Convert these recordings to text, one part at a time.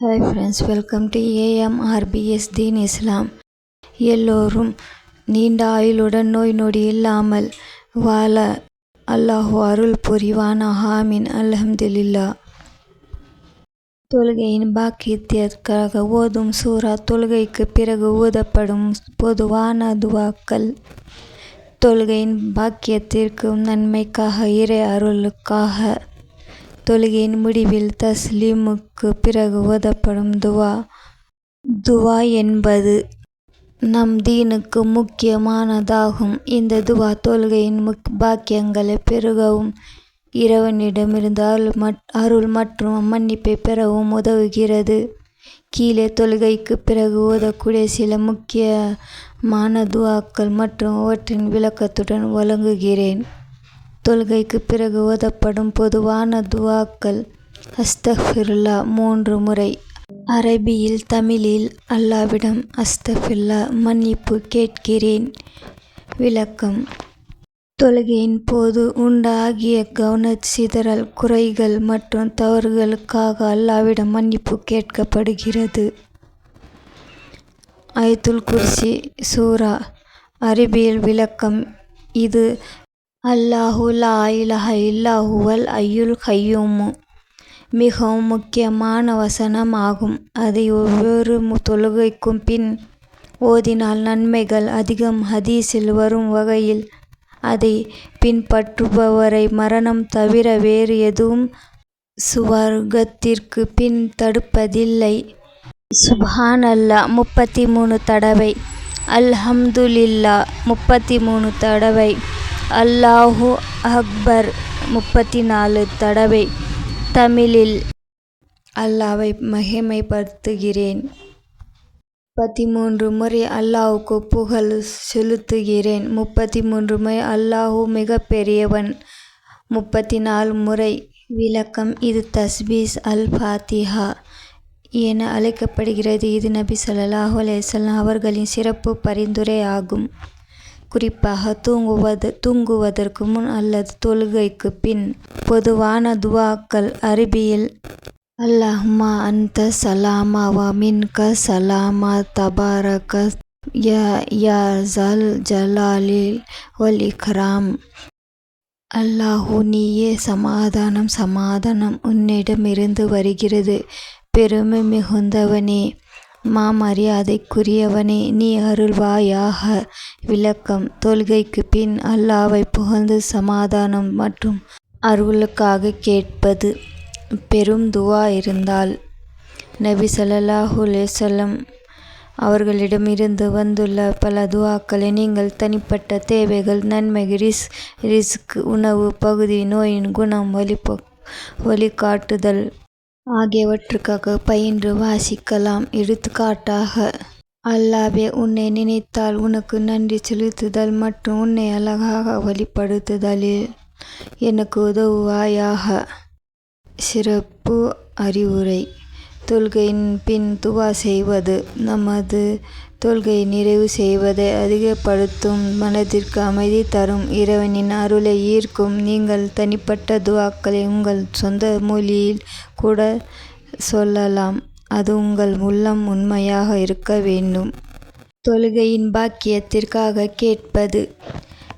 Hi friends welcome to AMRPS Deen Islam எல்லோரும் நீண்ட ஆயுளுடன் நோய் நொடி இல்லாமல் வாழ அல்லாஹ் அருள் புரிவான ஹாமின் அல்ஹம்துலில்லா தொழுகையின் பாக்கியத்திற்காக ஓதும் சூரா தொழுகைக்கு பிறகு ஊதப்படும் பொதுவான துவாக்கள். தொழுகையின் பாக்கியத்திற்கும் நன்மைக்காக இறை அருளுக்காக. தொழுகையின் முடிவில் தஸ்லீமுக்கு பிறகு ஓதப்படும் துவா. துவா என்பது நம் தீனுக்கு முக்கியமானதாகும். இந்த துவா தொழுகையின் முக் பாக்கியங்களை பெருகவும் இறைவனிடமிருந்து அருள் மட் அருள் மற்றும் மன்னிப்பை பெறவும் உதவுகிறது. கீழே தொழுகைக்கு பிறகு ஓதக்கூடிய சில முக்கியமான துவாக்கள் மற்றும் அவற்றின் விளக்கத்துடன் வழங்குகிறேன். தொழுகைக்கு பிறகு ஓதப்படும் பொதுவான துவாக்கள். அஸ்தஃபிர்லா மூன்று முறை. அரபியில் தமிழில் அல்லாவிடம் அஸ்தஃபில்லா மன்னிப்பு கேட்கிறேன். விளக்கம். தொழுகையின் போது உண்டாகிய கவன சிதறல் குறைகள் மற்றும் தவறுகளுக்காக அல்லாவிடம் மன்னிப்பு கேட்கப்படுகிறது. ஐத்துல் குர்சி சூரா. அரபியில் விளக்கம். இது அல்லாஹு லா இலஹ இல்லாஹுவல் ஐயுல் கையூமு. மிகவும் முக்கியமான வசனம் ஆகும் அதை ஒவ்வொரு தொழுகைக்கும் பின் ஓதினால் நன்மைகள் அதிகம். ஹதீஸில் வரும் வகையில் அதை பின்பற்றுபவரை மரணம் தவிர வேறு எதுவும் சுவர்க்கத்திற்கு பின் தடுப்பதில்லை. சுப்ஹான் அல்லா முப்பத்தி மூணு தடவை. அல்ஹம்துலில்லா முப்பத்தி மூணு தடவை. அல்லாஹு அக்பர். முப்பத்தி நாலு தடவை தமிழில் அல்லாவை மகிமைப்படுத்துகிறேன். முப்பத்தி மூன்று முறை அல்லாஹுக்கு புகழ் செலுத்துகிறேன். முப்பத்தி மூன்று முறை அல்லாஹு மிக பெரியவன் முப்பத்தி நாலு முறை விளக்கம் இது தஸ்பீஸ் அல் ஃபாத்திஹா என அழைக்கப்படுகிறது. இது நபி சொல்லாஹு அலைஹி அவர்களின் சிறப்பு பரிந்துரை ஆகும் குறிப்பாக தூங்குவது தூங்குவதற்கு முன் அல்லது தொழுகைக்கு பின் பொதுவான துவாக்கள் அரபியில் அல்லாஹ்மா அந்த சலாமா வ மின்க சலாமா தபாரக யா யா ஜல் ஜலாலில் வல் இக்ராம். அல்லாஹூ நீயே சமாதானம் சமாதானம் உன்னிடமிருந்து வருகிறது. பெருமை மிகுந்தவனே மாமரியாதைக்குரியவனே நீ அருள்வாயாக. விளக்கம். தொழுகைக்கு பின் அல்லாவை புகழ்ந்து சமாதானம் மற்றும் அருளுக்காக கேட்பது பெரும் துவா இருந்தால் நபி ஸல்லல்லாஹு அலைஹி அவர்களிடமிருந்து வந்துள்ள பல துவாக்களை நீங்கள் தனிப்பட்ட தேவைகள் நன்மை ரிஸ் ரிஸ்க் உணவு பகுதி நோயின் குணம் வழிப வழிகாட்டுதல் ஆகியவற்றுக்காக பயின்று வாசிக்கலாம். எடுத்துக்காட்டாக அல்லாவே உன்னை நினைத்தால் உனக்கு நன்றி செலுத்துதல் மற்றும் உன்னை அழகாக வழிபடுத்துதலில் எனக்கு உதவுவாயாக. சிறப்பு அறிவுரை. தொழுகையின் பின் துவா செய்வது நமது தொழுகையை நிறைவு செய்வதை அதிகப்படுத்தும் மனதிற்கு அமைதி தரும். இறைவனின் அருளை ஈர்க்கும் நீங்கள் தனிப்பட்ட துவாக்களை உங்கள் சொந்த மொழியில் கூட சொல்லலாம். அது உங்கள் உள்ளம் உண்மையாக இருக்க வேண்டும். தொழுகையின் பாக்கியத்திற்காக கேட்பது.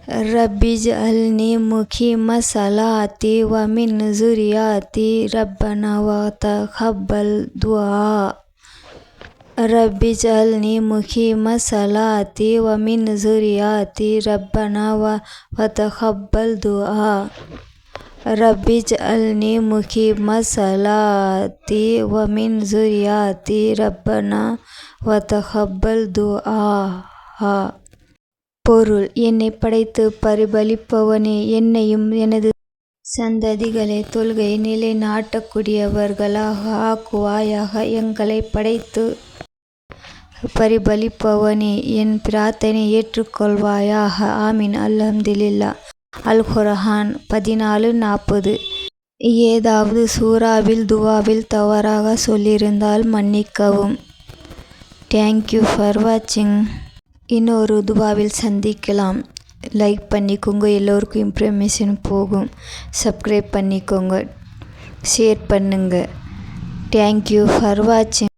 ரப்பிஜ் அல்னி முகிம சலாத்தி வமின் ஜுரியாத்தி ரப்பனா ஹப்பல் துவா رب اجعلني مقيم الصلاة ومن ذرياتي ربنا وتقبل دعاء رب اجعلني مقيم الصلاة ومن ذرياتي ربنا وتقبل دعاء பொருள் என்னை படைத்து பரிபலிப்பவனே என்னையும் எனது சந்ததிகளை தொழுகை நிலைநாட்டக்கூடியவர்களாக ஆக்குவாயாக எங்களை படைத்து பரிபலிப்பவனே என் பிரார்த்தனை ஏற்றுக்கொள்வாயாக. ஆமீன். அல்ஹம்துலில்லா. அல் குரஹான் பதினாலு நாற்பது. ஏதாவது சூறாவில் துவாவில் தவறாக சொல்லியிருந்தால் மன்னிக்கவும். தேங்க்யூ ஃபார் வாட்சிங் இன்னொரு துவாவில் சந்திக்கலாம். லைக் பண்ணிக்கோங்க. எல்லோருக்கும் இம்ப்ரமேஷன் போகும். சப்ஸ்கிரைப் பண்ணிக்கோங்க. ஷேர் பண்ணுங்கள் தேங்க்யூ ஃபார் வாட்சிங்